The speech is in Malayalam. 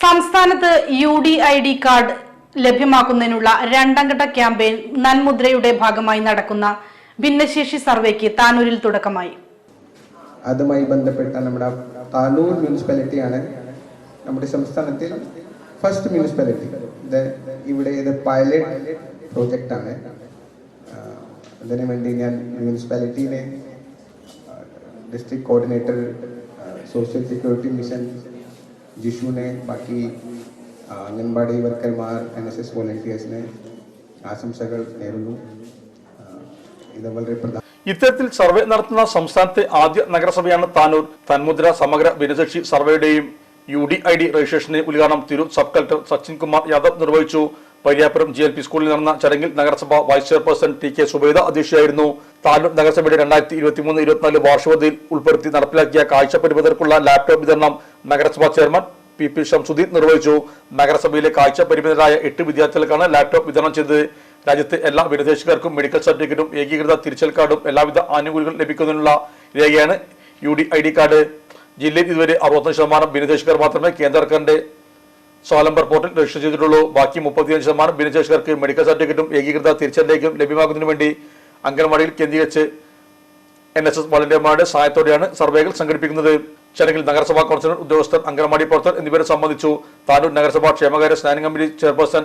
സംസ്ഥാനത്ത് U D I D card ലഭ്യമാക്കുന്നതിനുള്ള രണ്ടാം ഘട്ട ക്യാമ്പയിൻ നന്മുദ്രയുടെ ഭാഗമായി നടക്കുന്ന ഭിന്നശേഷി സർവേക്ക് താനൂരിൽ തുടക്കമായി. അതുമായി ബന്ധപ്പെട്ട നമ്മുടെ താനൂർ മുനിസിപ്പാലിറ്റിയാണ് നമ്മുടെ സംസ്ഥാനത്തിൽ ഫസ്റ്റ് മുനിസിപ്പാലിറ്റി ഇത് ഇവിടെ ഇത് പൈലറ്റ് പ്രോജക്റ്റാണ് അതിനു വേണ്ടി ഞാൻ മുനിസിപ്പാലിറ്റിയിലെ district coordinator social security mission ജിഷുവിനെ ബാക്കി അംഗൻവാടി വർക്കർമാർ എൻ എസ് എസ് വോളണ്ടിയേഴ്സിനെ ആശംസകൾ നേരുന്നു. ഇത് വളരെ പ്രധാന ഇത്തരത്തിൽ സർവേ നടത്തുന്ന സംസ്ഥാനത്തെ ആദ്യ നഗരസഭയാണ് താനൂർ. തന്മുദ്ര സമഗ്ര ഭിന്നശേഷി സർവേയുടെയും യു ഡി ഐ ഡി രജിസ്ട്രേഷന്റെ ഉദ്ഘാടനം തിരൂർ സബ് കളക്ടർ സച്ചിൻ കുമാർ യാദവ് നിർവഹിച്ചു. പരിയാപുരം ജി എൽ പി സ്കൂളിൽ നടന്ന ചടങ്ങിൽ നഗരസഭ vice chairperson T K Subaida അധ്യക്ഷയായിരുന്നു. Tanur നഗരസഭയുടെ രണ്ടായിരത്തി ഇരുപത്തിമൂന്ന് ഇരുപത്തിനാല് വാർഷികത്തിൽ ഉൾപ്പെടുത്തി നടപ്പിലാക്കിയ കാഴ്ച പരിമിതർക്കുള്ള ലാപ്ടോപ്പ് വിതരണം നഗരസഭാ ചെയർമാൻ പി പി ഷംസുദ്ദീൻ നിർവഹിച്ചു. നഗരസഭയിലെ കാഴ്ച പരിമിതരായ എട്ട് വിദ്യാർത്ഥികൾക്കാണ് ലാപ്ടോപ്പ് വിതരണം ചെയ്തത്. രാജ്യത്തെ എല്ലാ വിദേശക്കാർക്കും മെഡിക്കൽ സർട്ടിഫിക്കറ്റും ഏകീകൃത തിരിച്ചൽ കാർഡും എല്ലാവിധ ആനുകൂല്യങ്ങളും ലഭിക്കുന്നതിനുള്ള രേഖയാണ് U D I D card. ജില്ലയിൽ ഇതുവരെ അറുപത്തൊന്ന് ശതമാനം ഭിന്നശേഷിക്കാർ മാത്രമേ കേന്ദ്ര സർക്കാരിന്റെ സ്വാലംബർ പോർട്ടൽ രജിസ്റ്റർ ചെയ്തിട്ടുള്ളൂ. ബാക്കി മുപ്പത്തിയഞ്ച് ശതമാനം ഭിന്നശേഷിക്കാർക്ക് മെഡിക്കൽ സർട്ടിഫിക്കറ്റും ഏകീകൃത തിരിച്ചൽ രേഖയും ലഭ്യമാക്കുന്നതിന് വേണ്ടി അംഗൻവാടിയിൽ കേന്ദ്രീകരിച്ച് എൻ എസ് എസ് വളണ്ടിയർമാരുടെ സഹായത്തോടെയാണ് സർവേകൾ സംഘടിപ്പിക്കുന്നത്. ചടങ്ങിൽ നഗരസഭാ കൗൺസിലർ ഉദ്യോഗസ്ഥർ അംഗനവാടി പ്രവർത്തകർ എന്നിവരെ സംബന്ധിച്ചു. താനൂർ നഗരസഭാ ക്ഷേമകാര്യ standing committee chairperson